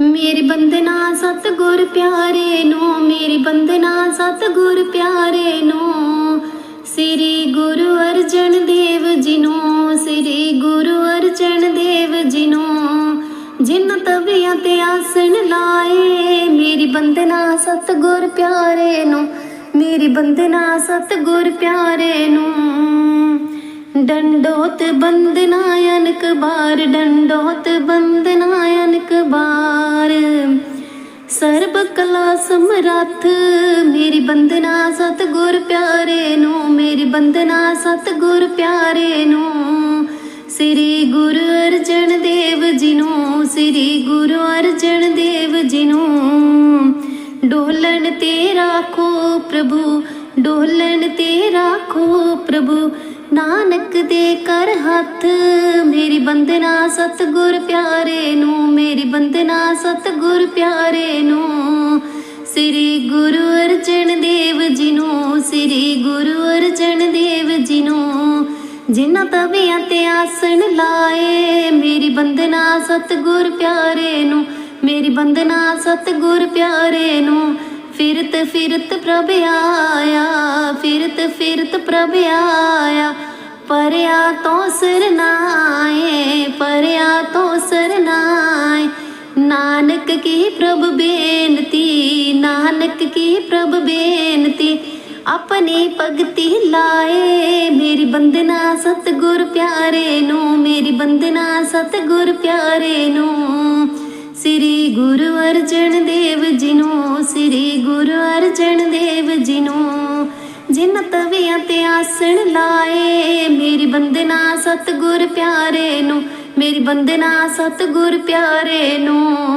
ਮੇਰੀ ਬੰਦਨਾ ਸਤਿਗੁਰ ਪਿਆਰੇ ਨੂੰ, ਮੇਰੀ ਬੰਦਨਾ ਸਤਿਗੁਰ ਪਿਆਰੇ ਨੂੰ। ਸ੍ਰੀ ਗੁਰੂ ਅਰਜਨ ਦੇਵ ਜੀ ਨੂੰ, ਸ੍ਰੀ ਗੁਰੂ ਅਰਜਨ ਦੇਵ ਜੀ ਨੂੰ। ਜਿਨ ਤਵਿਆਂ ਤੇ ਆਸਣ ਲਾਏ, ਮੇਰੀ ਬੰਦਨਾ ਸਤਿਗੁਰ ਪਿਆਰੇ ਨੂੰ। ਮੇਰੀ ਬੰਦਨਾ ਸਤਿਗੁਰ ਪਿਆਰੇ ਨੂੰ। ਡੰਡੋਤ ਬੰਦਨਾ ਅਨਕ ਬਾਰ, ਡੰਡੋਤ ਬੰਦਨਾ ਅਨਕ ਬਾਰ। ਸਰਬ ਕਲਾ ਸਮਰੱਥ। ਮੇਰੀ ਬੰਦਨਾ ਸਤਿਗੁਰ ਪਿਆਰੇ ਨੂੰ, ਮੇਰੀ ਬੰਦਨਾ ਸਤਿਗੁਰ ਪਿਆਰੇ ਨੂੰ। ਸ੍ਰੀ ਗੁਰੂ ਅਰਜਨ ਦੇਵ ਜੀ ਨੂੰ, ਸ੍ਰੀ ਗੁਰੂ ਅਰਜਨ ਦੇਵ ਜੀ ਨੂੰ। ਡੋਲਣ ਤੇ ਰਾਖੋ ਪ੍ਰਭੂ, ਡੋਲਣ ਤੇ ਰਾਖੋ ਪ੍ਰਭੂ। ਨਾਨਕ ਦੇ ਕਰ ਹੱਥ, ਮੇਰੀ ਬੰਦਨਾ ਸਤਿਗੁਰ ਪਿਆਰੇ ਨੂੰ, ਮੇਰੀ ਬੰਦਨਾ ਸਤਿਗੁਰ ਪਿਆਰੇ ਨੂੰ। ਸ੍ਰੀ ਗੁਰੂ ਅਰਜਨ ਦੇਵ ਜੀ ਨੂੰ, ਸ੍ਰੀ ਗੁਰੂ ਅਰਜਨ ਦੇਵ ਜੀ ਨੂੰ, ਜਿਨ੍ਹਾਂ ਤਵਿਆਂ ਤੇ ਆਸਣ ਲਾਏ, ਮੇਰੀ ਬੰਦਨਾ ਸਤਿਗੁਰ ਪਿਆਰੇ ਨੂੰ, ਮੇਰੀ ਬੰਦਨਾ ਸਤਿਗੁਰ ਪਿਆਰੇ ਨੂੰ। ਫਿਰਤ ਫਿਰਤ ਪ੍ਰਭ ਆਇਆ, ਫਿਰਤ ਫਿਰਤ ਪ੍ਰਭ ਆਇਆ। ਪਰਿਆ ਤੋਂ ਸਰਨਾਏ ਪਰਿਆ ਤੋਂ ਸਰਨਾਏ ਨਾਨਕ ਕੀ ਪ੍ਰਭ ਬੇਨਤੀ, ਨਾਨਕ ਕੀ ਪ੍ਰਭ ਬੇਨਤੀ। ਆਪਣੀ ਭਗਤੀ ਲਾਏ, ਮੇਰੀ ਬੰਦਨਾ ਸਤਿਗੁਰ ਪਿਆਰੇ ਨੂੰ, ਮੇਰੀ ਬੰਦਨਾ ਸਤਿਗੁਰ ਪਿਆਰੇ ਨੂੰ। ਸ੍ਰੀ ਗੁਰੂ ਅਰਜਨ ਦੇਵ ਜੀ ਨੂੰ ਗੁਰੂ ਦੇਵ ਜੀ ਨੂੰ, ਜਿਨ ਤਵਿਆਂ ਤੇ ਆਸਣ ਲਾਏ, ਮੇਰੀ ਬੰਦਨਾ ਸਤਿਗੁਰ ਪਿਆਰੇ ਨੂੰ, ਮੇਰੀ ਬੰਦਨਾ ਸਤਿਗੁਰ ਪਿਆਰੇ ਨੂੰ।